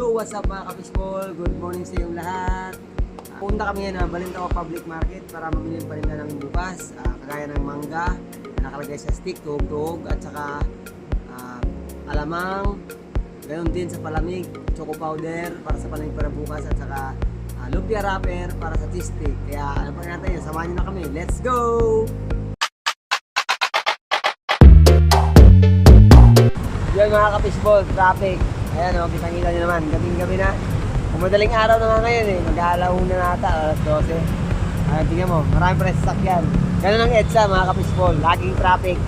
Yo, what's up mga kapisbol? Good morning sa inyong lahat. Uh, punta kami ngayon na Balintao Public Market para mamili ng paninda namin bukas. Ah, kagaya ng mangga, na nakalagay sa stick, tuhog-tuhog, at saka ah, alamang. Gayon din sa palamig, choco powder para sa palamig para bukas, at saka ah, lumpia wrapper para sa cheese stick. Kaya ano pa natin yun, samahan nyo na kami. Let's go! Yan mga kapisbol, traffic. Ayan o, oh, nyo naman, gabing-gabi na. Madaling araw na nga ngayon eh, mag-aalaw na nata, alas 12. Ayan, tingnan mo, marami pa rin sasakyan. Ganun ang EDSA mga kapisbol, laging traffic.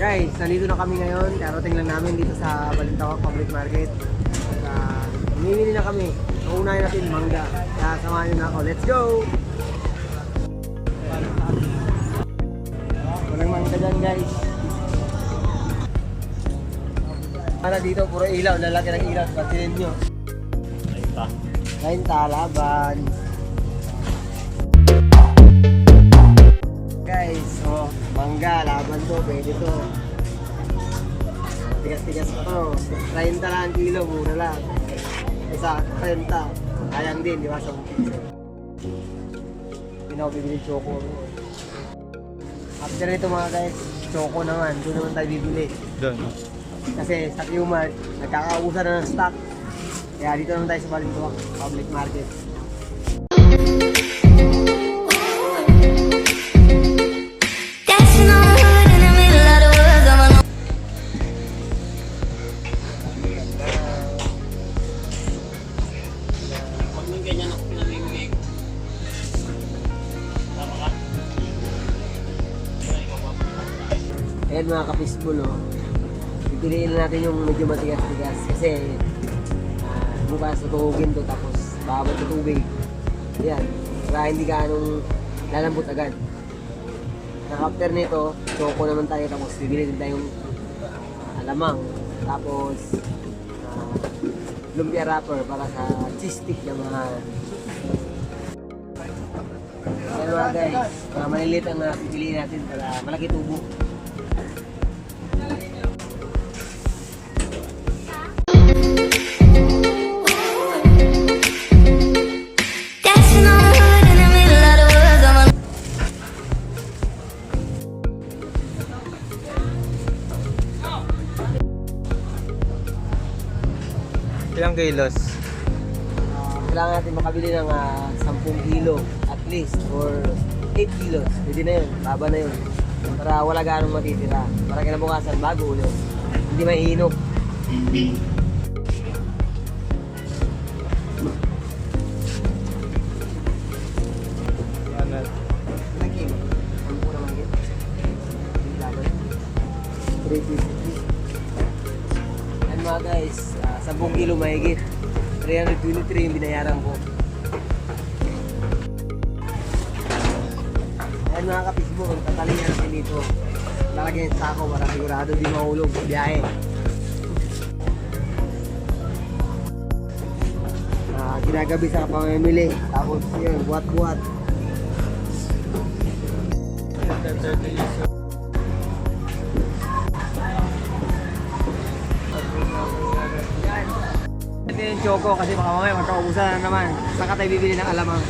Guys, nandito na kami ngayon. Karating lang namin dito sa Balintawak Public Market. Uh, mamimili na kami. Uunahin natin mangga. Kaya samahan nyo na ako. Let's go! Walang mangga dyan guys. Para dito, puro ilaw. Lalaki ng ilaw. Batinin nyo. Kain laban. Guys, oh, mangga, laban to, pwede to. Tigas-tigas pa to. 30 lang ang kilo, mura lang. Isa, 30. Sayang din, di ba? Sa piso. Bibili choco. After nito mga guys, choco naman. Doon naman tayo bibili. Doon. Kasi sa Q-Mart, nagkakausan na ng stock. Kaya dito naman tayo sa Balintuak Public Market. Ayan mga kapisbol, oh. Pipiliin na natin yung medyo matigas-tigas kasi ah, bukas tutuhugin to tapos babad sa tubig. Ayan, para hindi ka anong lalambot agad. Saka after nito, choco naman tayo tapos bibili din tayong alamang. Tapos ah, lumpia wrapper para sa cheese stick naman. Ayan mga guys, mga maliliit ang uh, pipiliin natin para malaki tubo. Kilos? Ah, kailangan natin makabili ng ah, 10 kilo at least or 8 kilos. Pwede na yun, baba na yun. Para wala ganong matitira. Para kinabukasan bago ulit. Hindi mahigit. Hindi laban. 350. Yan mga guys, ah, 10 kilo mahigit. 323 yung binayaran ko. Ayan mga kapisbo, tatalin natin dito. Lalagyan yung sako para sigurado di mahulog sa biyahe. Ah, ginagabi sa pamimili. Tapos yun, buhat-buhat. Ito yung choco kasi baka mamaya magkaubusan na naman. Saan ka tayo bibili ng alamang?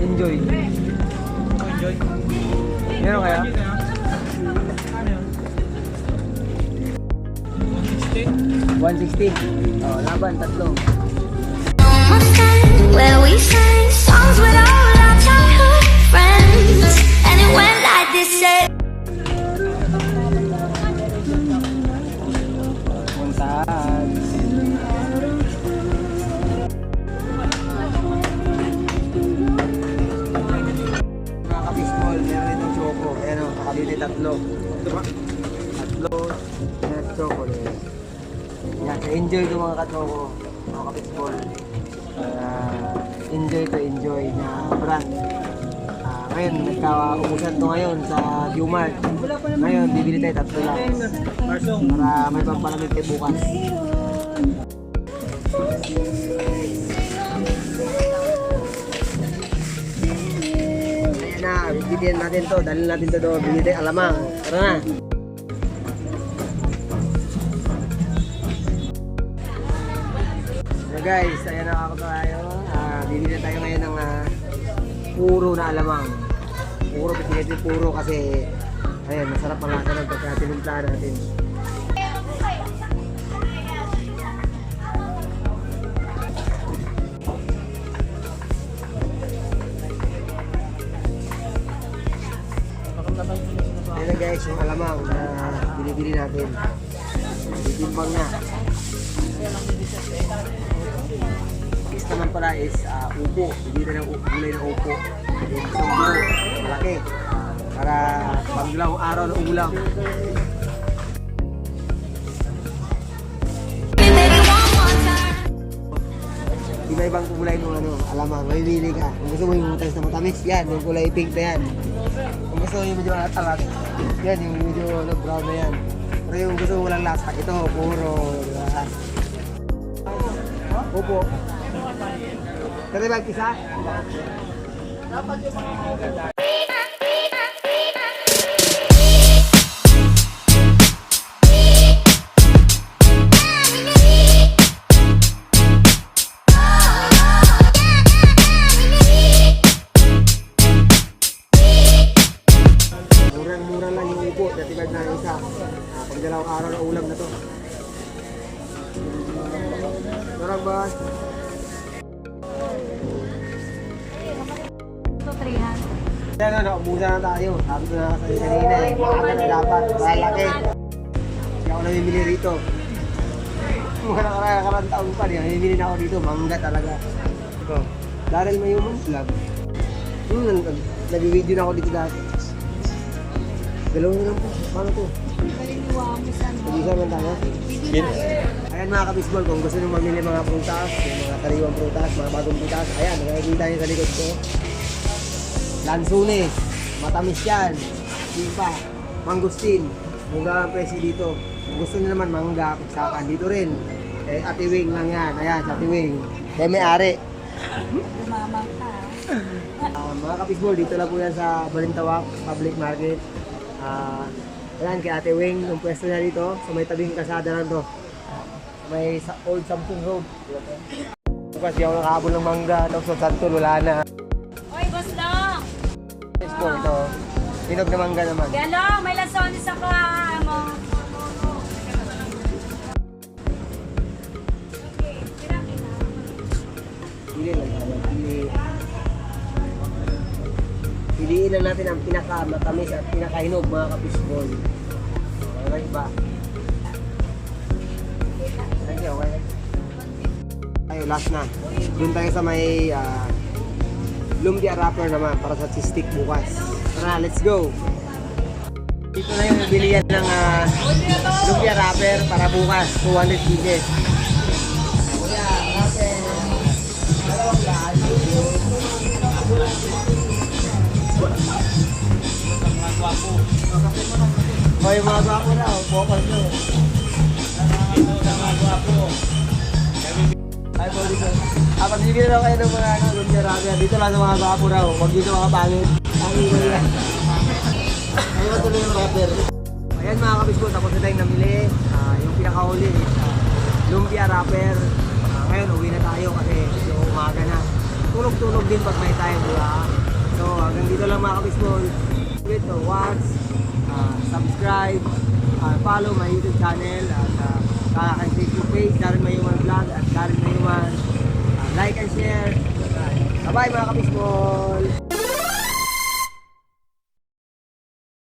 Enjoy. Enjoy. Meron kaya? 160. Oh, laban, tatlo. Where we sang songs with all our childhood friends. And it went like this, say. O, nakabili tatlo. Tatlo na chocolate. Yan, enjoy ito mga kachoko. Mga kabismol uh, enjoy to enjoy na brand. Uh, ngayon, nagkaumusan to ngayon sa Dumart. Ngayon, bibili tayo tatlo lang. Para may pampalamig tayo bukas. Ayan na, bibigyan natin to. Dalhin natin to doon. Bibili tayo alamang. Tara na. Guys, ayan na ako tayo. Ah, bibili tayo ngayon ng ah, puro na alamang. Puro, natin puro kasi ayan, masarap ang lasa ng pagka tinimpla natin. Ayan na guys, yung alamang na binibili natin. Titimpang na. Next naman pala is ah, upo. Bibili na ng gulay ng upo. Isang malaki. Para panglaw araw ng ulam. Iba-ibang kulay ng ano, alamang. Mamimili ka. Kung gusto mo yung matamis na matamis, yan. Yung kulay pink na yan. Kung gusto mo yung medyo alat yan. Yung medyo ano, brown na yan. Pero yung gusto mo walang lasa, ito, puro. Diba? Opo. Tara ba, kisa? Murang-mura lang yung upo, na isa. Pag dalawang araw na ulam na to. Marang ba? Yan ano, umusa na tayo. Sabi ko na sa kanina eh, maaga na dapat, malaki. Kaya ako namimili rito. Mga nakarakarang taon pa namimili na ako dito, mangga talaga. Ito, Daryl may human vlog. Hmm, nag- nag-video na ako dito dati. Dalawa na lang po. Paano to? Pag-isa man tayo. Ayan mga kabisbol, kung gusto nyo mamili mga prutas, mga kariwang prutas, mga bagong prutas, ayan, nakikita nyo sa likod ko. Lansunes, matamis yan, sipa, mangustin, ang presyo dito. Kung gusto nyo naman mangga, piksakan, dito rin. Eh, Ate Wing lang yan, ayan, sa Ate Wing. Kaya may ari. Ah, mga kapisbol, dito lang po yan sa Balintawak Public Market. Ah, ayan, kay Ate Wing, yung pwesto niya dito, sa may tabing kasada lang to. May sa Old Samsung Road. Bukas di ako nakahabol ng mangga, tapos sa Santon, wala na. Kapisbol, ito. Hinog na mangga naman. Galo, may lasones ako ha, mo. Pili lang tayo. Pili. Piliin lang natin ang pinaka-matamis at pinaka-hinog mga kapisbol. Okay ba? Thank you, okay. Tayo, last na. Doon tayo sa may ah, lumpia wrapper naman para sa cheese stick bukas. Tara, let's go! Dito na yung bilihan ng ah, lumpia wrapper para bukas, 200 pieces. O yung mga gwapo na, o, focus nyo. Pagbibigyan lang kayo ng mga ano, ramen. Dito lang sa mga gwapo raw. Huwag dito mga pangit. Pangit ko yan. Ano ba tuloy yung rapper? Ayan mga kabispo, tapos na tayong namili. Ah, yung pinakahuli is ah, lumpia rapper. Ah, ngayon, uwi na tayo kasi yung umaga na. Tulog-tulog din pag may time, di ba? So, hanggang dito lang mga kabispo. Wait, so watch, ah, subscribe, ah, follow my YouTube channel at uh, aking Facebook page, Darren Mayuman Vlog at Darren Mayuman. Like and share. Bye-bye mga kabispo!